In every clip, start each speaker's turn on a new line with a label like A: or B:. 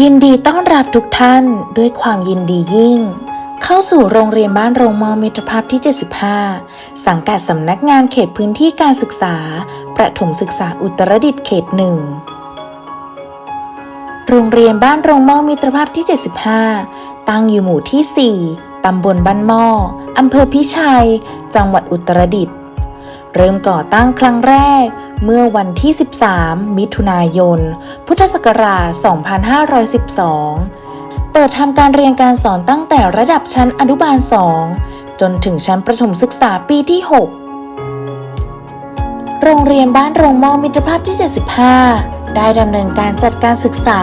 A: ยินดีต้อนรับทุกท่านด้วยความยินดียิ่ง เข้าสู่โรงเรียนบ้านโรงมอมิตรภาพที่ 75 สังกัดสำนักงานเขตพื้นที่การศึกษา ประถมศึกษาอุตรดิตถ์เขตหนึ่งโรงเรียนบ้านโรงมอมิตรภาพที่ 75 ตั้งอยู่หมู่ที่ 4 ตำบลบ้านหม้ออำเภอพิชัย จังหวัดอุตรดิตถ์ เริ่มก่อตั้งครั้งแรก เมื่อวันที่ 13 มิถุนายน พุทธศักราช 2512 เปิดทำการเรียนการสอนตั้งแต่ระดับชั้นอนุบาล 2 จนถึงชั้นประถมศึกษาปีที่ 6 โรงเรียนบ้านโรงมอมิตรภาพที่ 75 ได้ดำเนินการจัดการศึกษา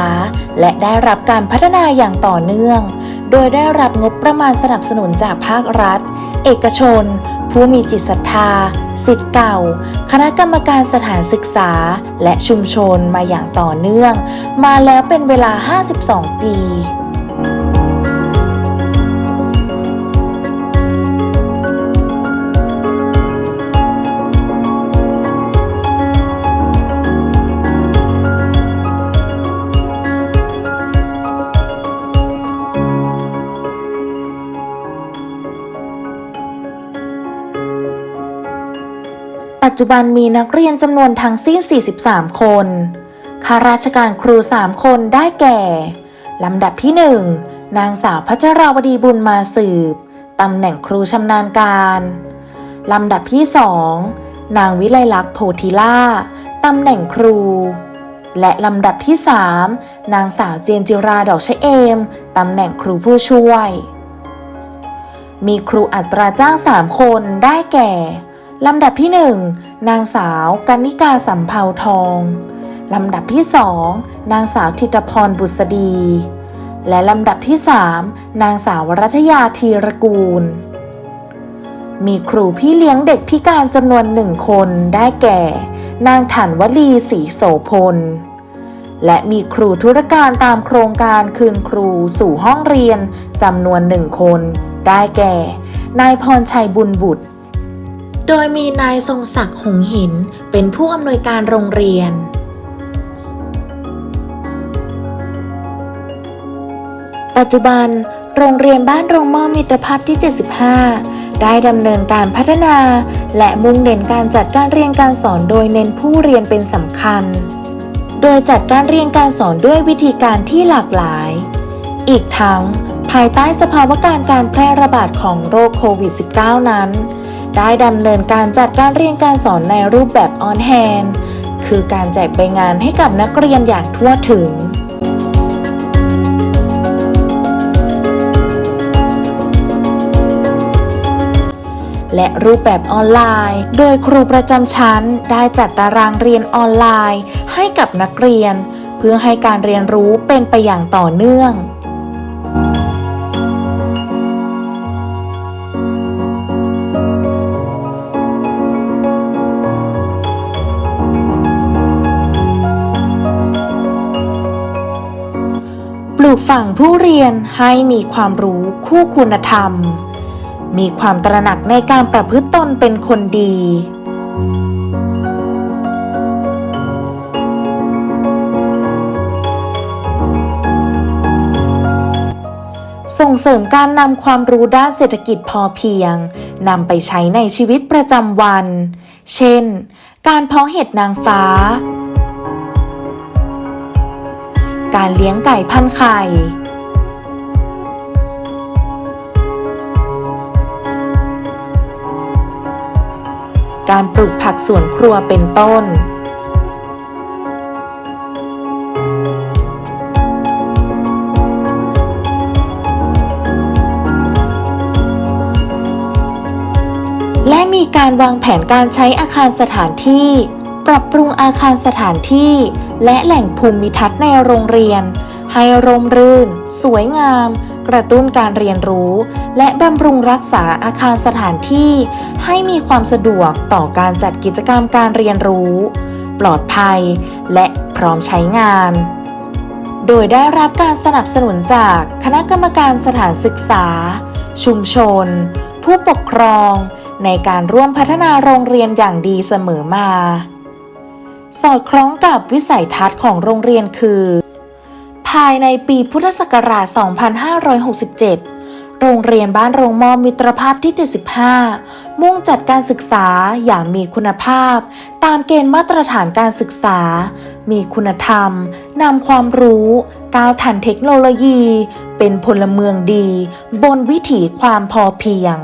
A: และได้รับการพัฒนาอย่างต่อเนื่อง โดยได้รับงบประมาณสนับสนุนจากภาครัฐ เอกชน ผู้มีจิตศรัทธาสิทธิ์เก่า คณะกรรมการสถานศึกษา และชุมชนมาอย่างต่อเนื่อง มาแล้วเป็นเวลา 52 ปี ปัจจุบันมีนักเรียนจำนวนทั้งสิ้น 43 คน ข้าราชการครู 3 คนได้แก่ ลำดับที่ 1 นางสาวพัชราวดีบุญมาสืบ ตำแหน่งครูชำนาญการ ลำดับที่ 2 นางวิไลลักษณ์โพธิล่า ตำแหน่งครู และลำดับที่ 3 นางสาวเจนจิราดอกชะเอม ตำแหน่งครูผู้ช่วย มีครูอัตราจ้าง 3 คนได้แก่ ลำดับที่ 1 นางสาวกันนิกาสัมเภาทอง ลำดับที่ 2 นางสาวทิตพรบุษดี และลำดับที่ 3 นางสาวรัตยาธีรกูล มีครูพี่เลี้ยงเด็กพิการจำนวนหนึ่งคนได้แก่ นางถันวลีศรีโสพล และมีครูธุรการตามโครงการคืนครูสู่ห้องเรียนจำนวนหนึ่งคน ได้แก่ นายพรชัยบุญบุตร โดยมีนายทรงศักดิ์หงหิน เป็นผู้อำนวยการโรงเรียน ปัจจุบัน โรงเรียนบ้านโรงหม้อมิตรภาพที่ 75 ได้ดำเนินการพัฒนา และมุ่งเน้นการจัดการเรียนการสอนโดยเน้นผู้เรียนเป็นสำคัญ โดยจัดการเรียนการสอนด้วยวิธีการที่หลากหลาย อีกทั้ง ภายใต้สภาวะการการแพร่ระบาดของโรคโควิด -19 นั้น ได้ดำเนินการจัดการเรียนการสอนในรูปแบบออนแฮนคือการแจกใบงานให้กับนักเรียนอย่างทั่วถึง และรูปแบบออนไลน์ โดยครูประจำชั้นได้จัดตารางเรียนออนไลน์ ให้กับนักเรียน เพื่อให้การเรียนรู้เป็นไปอย่างต่อเนื่อง ฝั่งผู้เรียนให้มีความรู้คู่คุณธรรม มีความตระหนักในการประพฤติตนเป็นคนดี ส่งเสริมการนำความรู้ด้านเศรษฐกิจพอเพียงนำไปใช้ในชีวิตประจำวัน เช่น การเพาะเห็ดนางฟ้า การเลี้ยงไก่พันไข่การปลูกผักสวนครัวเป็นต้น และมีการวางแผนการใช้อาคารสถานที่ ปรับปรุงอาคารสถานที่ และแหล่งภูมิทัศน์ในโรงเรียน ให้ร่มรื่น สวยงาม กระตุ้นการเรียนรู้ และบำรุงรักษาอาคารสถานที่ ให้มีความสะดวกต่อการจัดกิจกรรมการเรียนรู้ ปลอดภัย และพร้อมใช้งาน โดยได้รับการสนับสนุนจากคณะกรรมการสถานศึกษา ชุมชน ผู้ปกครอง ในการร่วมพัฒนาโรงเรียนอย่างดีเสมอมา สอดคล้องกับวิสัยทัศน์ของโรงเรียนคือ ภายในปีพุทธศักราช 2567 โรงเรียนบ้านโรงมอมิตรภาพที่ 75 มุ่งจัดการศึกษาอย่างมีคุณภาพ ตามเกณฑ์มาตรฐานการศึกษา มีคุณธรรมนำความรู้ ก้าวทันเทคโนโลยี เป็นพลเมืองดี บนวิถีความพอเพียง